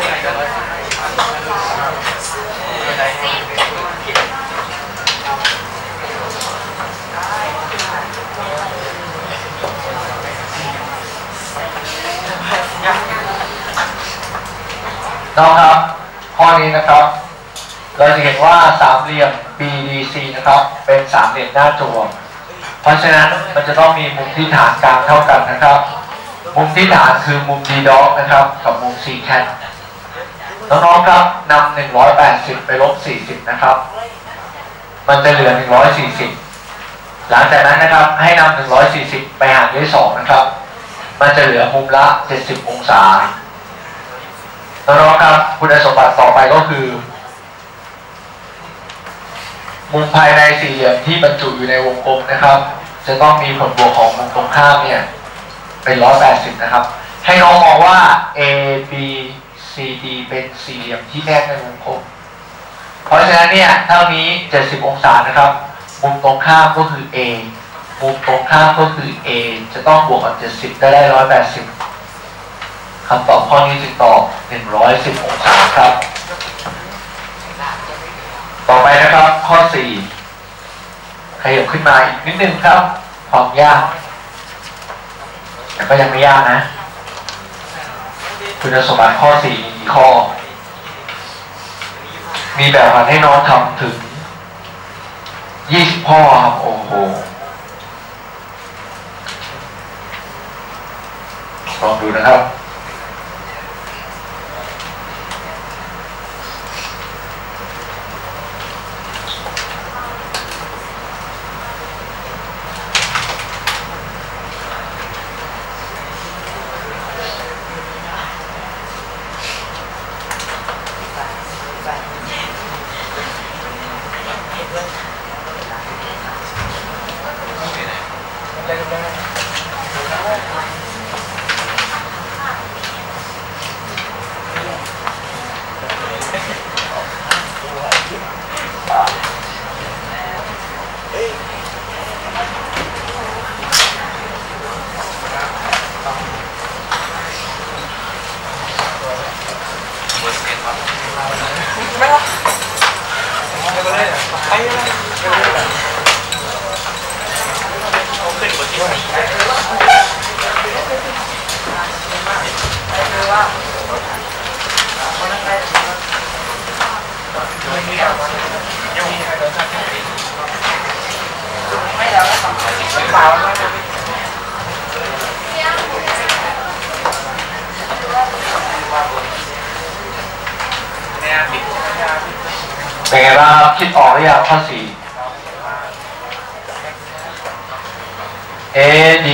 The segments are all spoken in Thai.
น้องครับข้อนี้นะครับ เราจะเห็นว่าสามเหลี่ยม BDC นะครับ เป็นสามเหลี่ยมหน้าจั่วเพราะฉะนั้นมันจะต้องมีมุมที่ฐานกลางเท่ากันนะครับ มุมที่ฐานคือมุม D dog นะครับ กับมุม C cat น้องๆครับนำ180 ไปลบ 40 นะครับ มันจะเหลือ 140 หลังจากนั้นนะครับให้นำ140 ไปหารด้วย 2 นะครับ มันจะเหลือมุมละ 70 องศา น้องๆครับคุณสมบัติต่อไปก็คือ มุมภายในสี่เหลี่ยมที่บรรจุอยู่ในวงกลมนะครับ จะต้องมีผลบวกของมุมตรงข้ามเนี่ยเป็น 180 นะครับ ให้น้องมองว่า A B C D เป็นสี่เหลี่ยมที่แนบในวงกลมเพราะฉะนั้นเนี่ยเท่านี้ 70 องศานะครับ มุมตรงข้ามก็คือ A มุมตรงข้ามก็คือ A จะต้องบวกกับ 70 ก็ได้ 180คำตอบข้อนี้จึงตอบ 110 องศาครับ ต่อไปนะครับข้อ 4 ขยับขึ้นมาอีกนิดนึงครับ ความยาก แต่ก็ยังไม่ยากนะ คุณสมบัติข้อ 4 มีข้อมีแบบฝันให้น้องทำถึงยี่สิบข้อครับโอ้โหลองดูนะครับ Yeah. เป็นไงบ้างครับคิดออกหรือยังข้อสี่ A D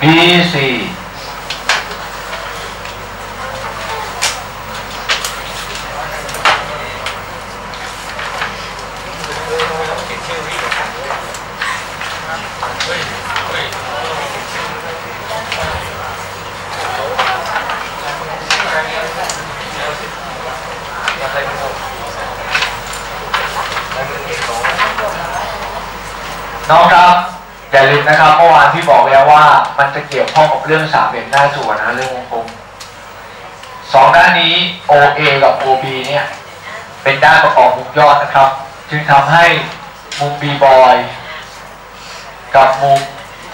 B C น้องครับอย่าลืมนะครับเมื่อวานที่บอกแล้วว่ามันจะเกี่ยวข้องกับเรื่องสามเหลี่ยมหน้าจั่วนะเรื่องวงกลมสองด้านนี้ OA กับ OB เนี่ยเป็นด้านประกอบมุมยอดนะครับ จึงทำให้มุม B boy กับมุม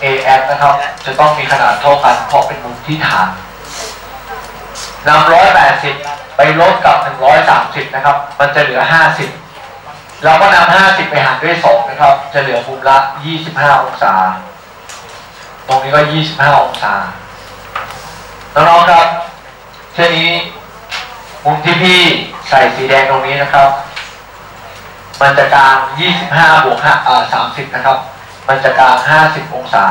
AF นะครับ จะต้องมีขนาดเท่ากันเพราะเป็นมุมที่ฐานนำ180 ไปลบกับ 130 นะครับ มันจะเหลือ 50 เราก็นำ50 ไปหารด้วย 2 นะครับ จะเหลือมุมละ 25 องศา ตรงนี้ก็ 25 องศา น้องๆครับ เช่นนี้ มุมที่พี่ใส่สีแดงตรงนี้นะครับ มันจะกลาง 25 บวก5อ่า30 นะครับ มันจะกลาง 50 องศา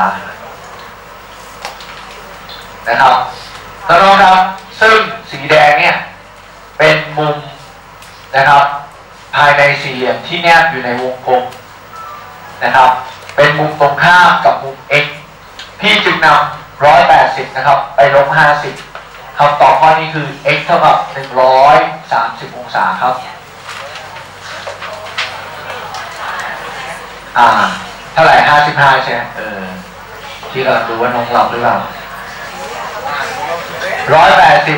นะครับ น้องๆครับ ซึ่งสีแดงเนี่ย เป็นมุมนะครับ ภายใน สี่เหลี่ยมที่แนบอยู่ในวงกลมนะครับ เป็นมุมตรงข้ามกับมุม x พี่จึงนำ180นะครับไปลบ50คำตอบข้อนี้คือ x เท่ากับ130องศาครับ อ่า เท่าไหร่55ใช่ไหมเออ ที่กำลังดูว่าน้องหลับหรือเปล่า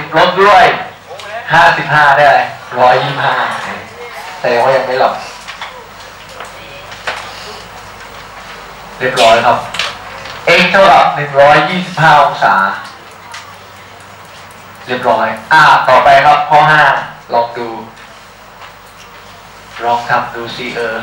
180ลบด้วย55ได้อะไร125 แสดงว่ายังไม่หลับ เรียบร้อยครับ x เท่ากับ125 องศา เรียบร้อย อ่า ต่อไปครับข้อ 5 ลองดู ลองทำดูซิเออ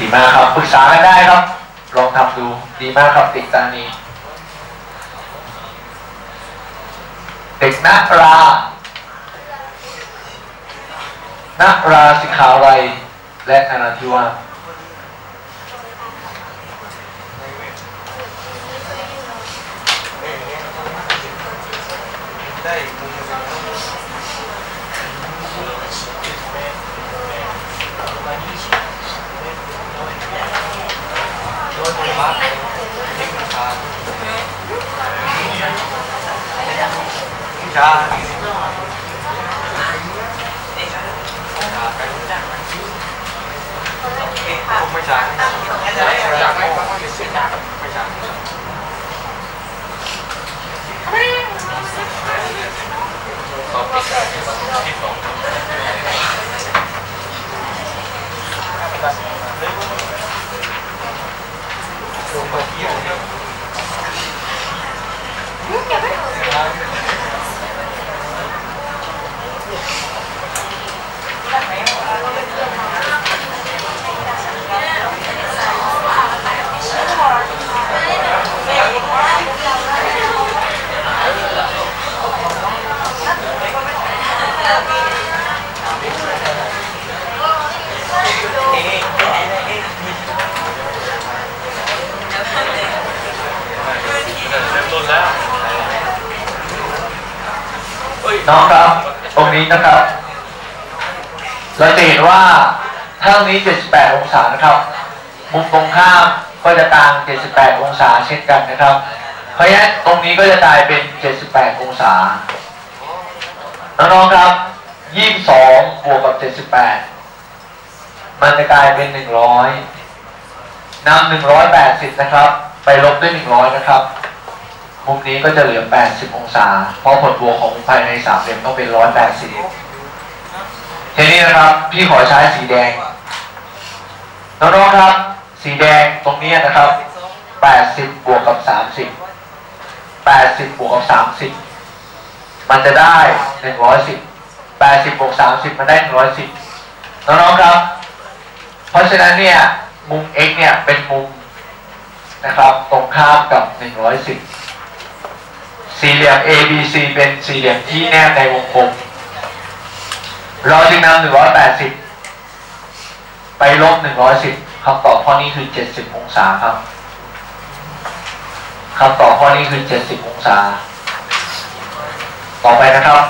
ดีมากครับปรึกษากันได้ครับ ลองทำดูดีมากครับติดตานีเด็กนักรานักราสิขาวัยและนาราธิวาสได้ มุมโด น้องครับ ตรงนี้นะครับ เราจะเห็นว่าถ้านี้ 78 องศานะครับ มุมตรงข้ามก็จะต่าง 78 องศาเช่นกันนะครับ เพราะฉะนั้นตรงนี้ก็จะกลายเป็น 78 องศา น้องๆครับ 22 บวกกับ 78 มันจะกลายเป็น 100นำ180 นะครับ ไปลบด้วย 100 นะครับ มุมนี้ก็จะเหลือ 80 องศา เพราะผลบวกของภายในสามเหลี่ยมต้องเป็น 180 ทีนี้นะครับ พี่ขอใช้สีแดง น้องๆครับ สีแดงตรงนี้นะครับ 80 บวกกับ 30 80 บวกกับ 30 มันจะได้ 110 80 บวก 30 มันได้ 110 น้องๆครับ เพราะฉะนั้นเนี่ย มุม x เนี่ย เป็นมุมนะครับ ตรงข้ามกับ 110 สี่เหลี่ยม ABC เป็นสี่เหลี่ยมที่แนบในวงกลมเราจึงนำหรือร้อยแปดสิบไปลบหนึ่งร้อยสิบคำตอบข้อนี้คือเจ็ดสิบองศาครับคำตอบข้อนี้คือเจ็ดสิบองศา ต่อไปนะครับ